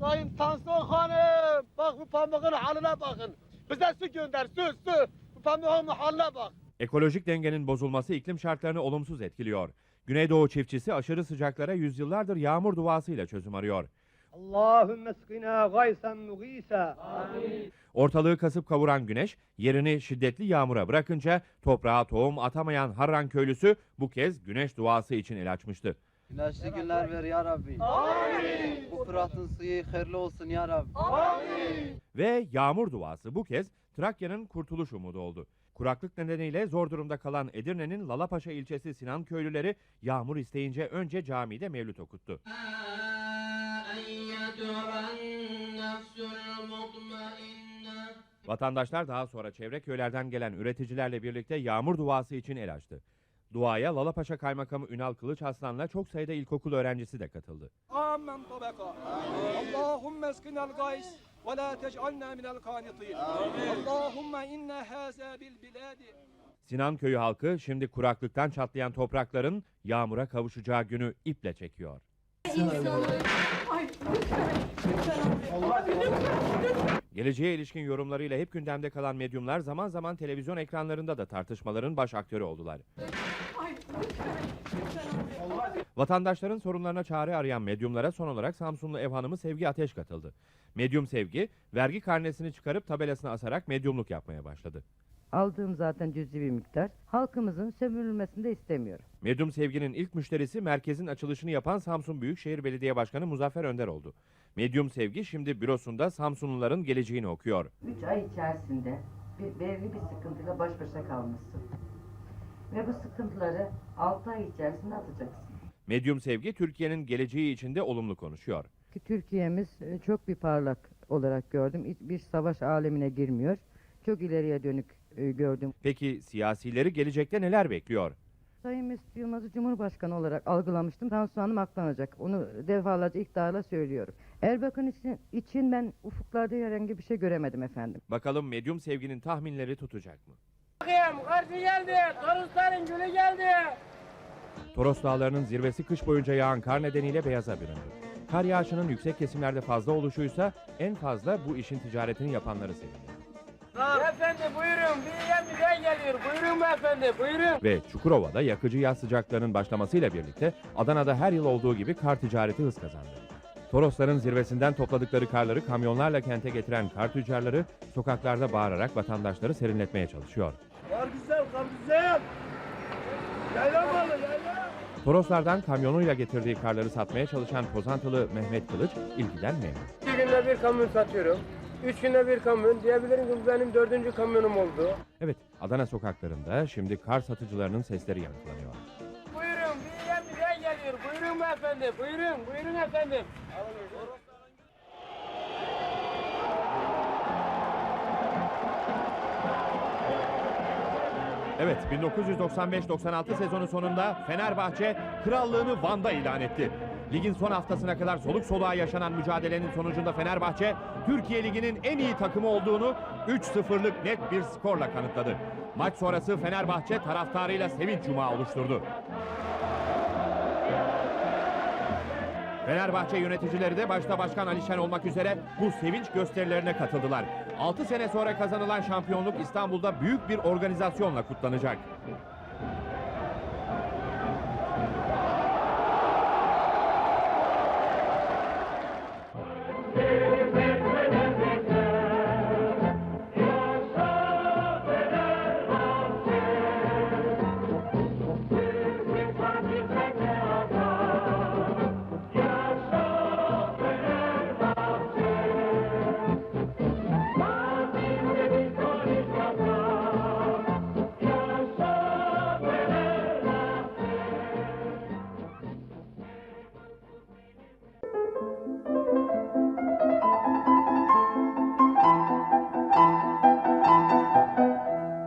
Sayın Tansu Hanım, bak bu pamukun haline bakın. Bize su gönder, su, su. Bu pamuğun haline bak. Ekolojik dengenin bozulması iklim şartlarını olumsuz etkiliyor. Güneydoğu çiftçisi aşırı sıcaklara yüzyıllardır yağmur duasıyla çözüm arıyor. Allahümme skina gaysen mugisa. Ortalığı kasıp kavuran güneş yerini şiddetli yağmura bırakınca toprağa tohum atamayan Harran köylüsü bu kez güneş duası için el açmıştı. Güneşli günler ver ya Rabbi. Amin. Bu Fırat'ın suyu hayırlı olsun ya Rabbi. Amin. Ve yağmur duası bu kez Trakya'nın kurtuluş umudu oldu. Kuraklık nedeniyle zor durumda kalan Edirne'nin Lalapaşa ilçesi Sinan köylüleri yağmur isteyince önce camide mevlüt okuttu. Vatandaşlar daha sonra çevre köylerden gelen üreticilerle birlikte yağmur duası için el açtı. Duaya Lalapaşa Kaymakamı Ünal Kılıç Aslan'la çok sayıda ilkokul öğrencisi de katıldı. Amen tabaka. Allahumme eskinel gays ve la tec'alna minel kanitin. Allahumme inne haza bil biladi. Sinan köyü halkı şimdi kuraklıktan çatlayan toprakların yağmura kavuşacağı günü iple çekiyor. Ay lütfen. Lütfen. Abi lütfen. lütfen. Geleceğe ilişkin yorumlarıyla hep gündemde kalan medyumlar zaman zaman televizyon ekranlarında da tartışmaların baş aktörü oldular. Vatandaşların sorunlarına çare arayan medyumlara son olarak Samsunlu ev hanımı Sevgi Ateş katıldı. Medyum Sevgi, vergi karnesini çıkarıp tabelasına asarak medyumluk yapmaya başladı. Aldığım zaten cüzi bir miktar. Halkımızın sömürülmesini de istemiyorum. Medyum Sevgi'nin ilk müşterisi merkezin açılışını yapan Samsun Büyükşehir Belediye Başkanı Muzaffer Önder oldu. Medyum Sevgi şimdi bürosunda Samsunluların geleceğini okuyor. 3 ay içerisinde bir belirli bir sıkıntıyla baş başa kalmışsın. Ve bu sıkıntıları 6 ay içerisinde atacaksın. Medyum Sevgi Türkiye'nin geleceği içinde olumlu konuşuyor. Ki Türkiye'miz e, çok bir parlak olarak gördüm. Bir savaş alemine girmiyor. Çok ileriye dönük e, gördüm. Peki siyasileri gelecekte neler bekliyor? Sayın Mesut Yılmaz'ı Cumhurbaşkanı olarak algılamıştım. Tansu Hanım aklanacak. Onu defalarca iddiayla söylüyorum. Erbakan için, için ben ufuklarda herhangi bir şey göremedim efendim. Bakalım Medyum Sevgi'nin tahminleri tutacak mı? Bakayım karşı geldi. Torosların gülü geldi. Toros Dağları'nın zirvesi kış boyunca yağan kar nedeniyle beyaza büründü. Kar yağışının yüksek kesimlerde fazla oluşuysa en fazla bu işin ticaretini yapanları sevindi. Efendi buyurun. Bir yem bize geliyor. Buyurun beyefendi buyurun. Ve Çukurova'da yakıcı yaz sıcaklarının başlamasıyla birlikte Adana'da her yıl olduğu gibi kar ticareti hız kazandı. Torosların zirvesinden topladıkları karları kamyonlarla kente getiren kar tüccarları sokaklarda bağırarak vatandaşları serinletmeye çalışıyor. Kar güzel kar güzel. Yayla malı yayla. Toroslardan kamyonuyla getirdiği karları satmaya çalışan Pozantılı Mehmet Kılıç ilgiden memnun. İki günde bir kamyon satıyorum. Üç günde bir kamyon. Diyebilirim ki bu benim dördüncü kamyonum oldu. Evet, Adana sokaklarında şimdi kar satıcılarının sesleri yankılanıyor. Buyurun bir yem bize geliyor. Buyurun beyefendi buyurun. Buyurun efendim. Evet, 1995-96 sezonu sonunda Fenerbahçe krallığını Van'da ilan etti. Ligin son haftasına kadar soluk soluğa yaşanan mücadelenin sonucunda Fenerbahçe, Türkiye Ligi'nin en iyi takımı olduğunu 3-0'lık net bir skorla kanıtladı. Maç sonrası Fenerbahçe taraftarıyla sevinç cumağı oluşturdu. Fenerbahçe yöneticileri de başta Başkan Alişen olmak üzere bu sevinç gösterilerine katıldılar. 6 sene sonra kazanılan şampiyonluk İstanbul'da büyük bir organizasyonla kutlanacak.